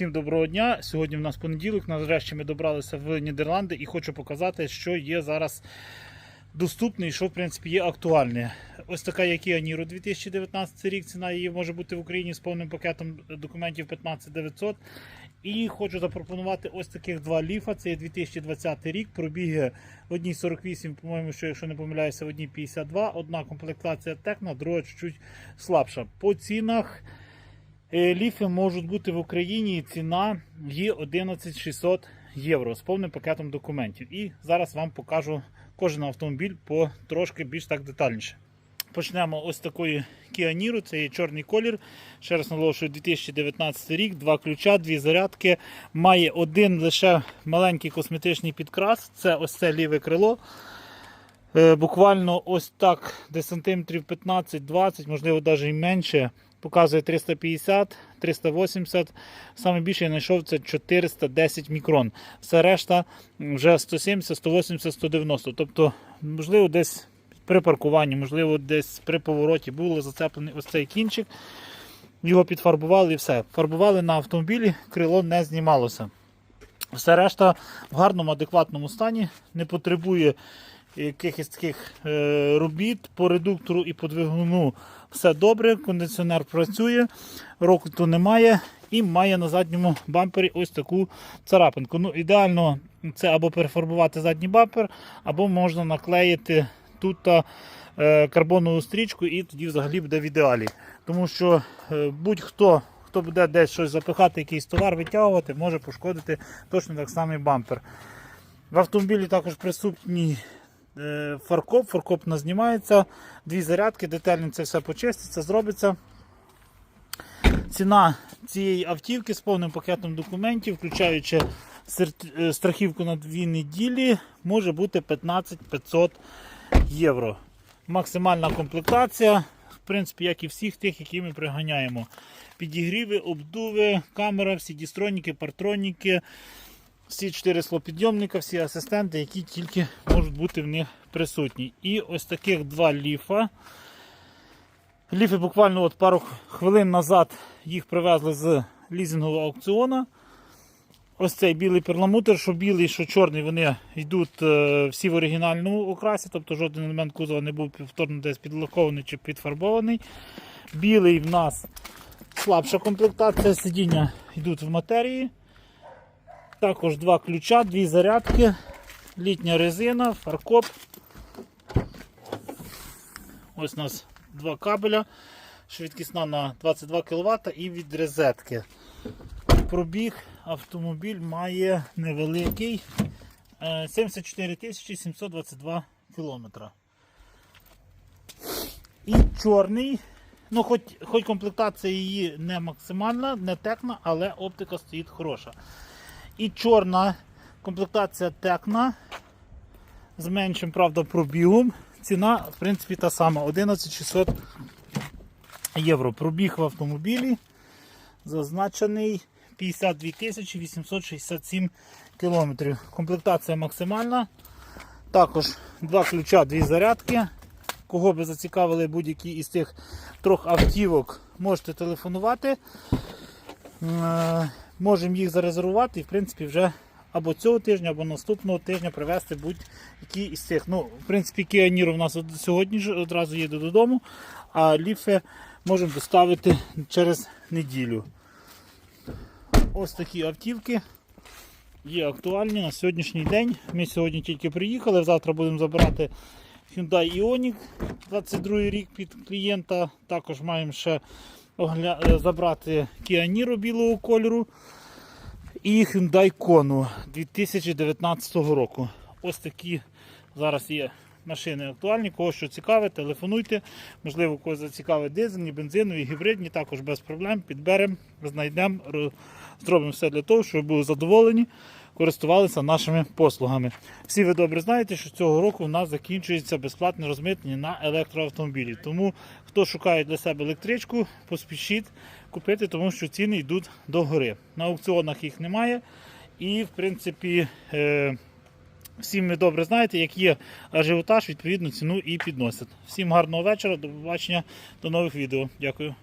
Всім доброго дня. Сьогодні в нас понеділок. Нарешті ми добралися в Нідерланди і хочу показати, що є зараз доступне і що в принципі є актуальне. Ось така Kia Niro 2019 рік. Ціна її може бути в Україні з повним пакетом документів 15900. І хочу запропонувати ось таких два ліфа. Це є 2020 рік. Пробіги одній 48, по-моєму, що якщо не помиляюся, одній 52. Одна комплектація Текна, друга чуть-чуть слабша. По цінах. Е, Ліфи можуть бути в Україні ціна є 11600 євро з повним пакетом документів. І зараз вам покажу кожен автомобіль по трошки більш так детальніше. Почнемо ось такої Kia Niro, це є чорний колір. Ще раз наголошую, 2019 рік, два ключа, дві зарядки. Має один лише маленький косметичний підкрас. Це ось це ліве крило. Е, Буквально ось так, десь сантиметрів 15-20, можливо, навіть і менше. Показує 350, 380. Саме більше я знайшов це 410 мікрон. Все решта вже 170, 180, 190. Тобто, можливо, десь при паркуванні, можливо, десь при повороті було зацеплений ось цей кінчик. Його підфарбували і все. Фарбували на автомобілі, крило не знімалося. Все решта в гарному, адекватному стані, не потребує якихось таких е, робіт по редуктору і по двигуну. Все добре, кондиціонер працює, рокоту немає і має на задньому бампері ось таку царапинку. Ну, Ідеально це або перефарбувати задній бампер, або можна наклеїти тут е, карбонову стрічку, і тоді взагалі буде в ідеалі. Тому що е, будь-хто. Хто буде десь щось запихати, якийсь товар витягувати, може пошкодити точно так само бампер. В автомобілі також присутній фаркоп, фаркоп не знімається, дві зарядки, детально це все почиститься, зробиться. Ціна цієї автівки з повним пакетом документів, включаючи е, страхівку на дві неділі, може бути 15 500 євро. Максимальна комплектація, в принципі, як і всіх тих, які ми приганяємо. Підігріви, обдуви, камера, всі дістроніки, партроніки, всі чотири склопідйомника, всі асистенти, які тільки можуть бути в них присутні. І ось таких два ліфа. Ліфи буквально от пару хвилин назад їх привезли з лізингового аукціону. Ось цей білий перламутр, що білий, що чорний, вони йдуть е, всі в оригінальному окрасі, тобто жоден елемент кузова не був повторно десь підлакований чи підфарбований. Білий в нас слабша комплектація, сидіння йдуть в матерії. Також два ключа, дві зарядки, літня резина, фаркоп. Ось у нас два кабеля, швидкісна на 22 кВт і від розетки. Пробіг автомобіль має невеликий е, 74 722 км. І чорний, ну хоч, хоч комплектація її не максимальна, не текна, але оптика стоїть хороша. І чорна комплектація текна з меншим, правда, пробігом. Ціна, в принципі, та сама 11600 євро. Пробіг в автомобілі зазначений 52 867 кілометрів. Комплектація максимальна. Також два ключа, дві зарядки. Кого би зацікавили будь-які із тих трьох автівок, можете телефонувати. Е, Можемо їх зарезервувати і в принципі вже або цього тижня, або наступного тижня привезти будь-які із цих. Ну, В принципі, Niro у нас сьогодні ж одразу їде додому, а ліфи можемо доставити через неділю. Ось такі автівки є актуальні на сьогоднішній день. Ми сьогодні тільки приїхали, завтра будемо забирати Hyundai Ioniq 22 рік під клієнта. Також маємо ще огля... е, забрати Niro білого кольору і Hyundai Kona 2019 року. Ось такі зараз є машини актуальні. Кого що цікаве, телефонуйте. Можливо, когось зацікавить дизельні, бензинові, гібридні, також без проблем. Підберемо, знайдемо, зробимо все для того, щоб ви були задоволені, користувалися нашими послугами. Всі ви добре знаєте, що цього року у нас закінчується безплатне розмитнення на електроавтомобілі. Тому хто шукає для себе електричку, поспішіть купити, тому що ціни йдуть до гори. На аукціонах їх немає. І, в принципі, е, всім ви добре знаєте, як є ажіотаж, відповідно ціну і підносять. Всім гарного вечора, до побачення, до нових відео. Дякую.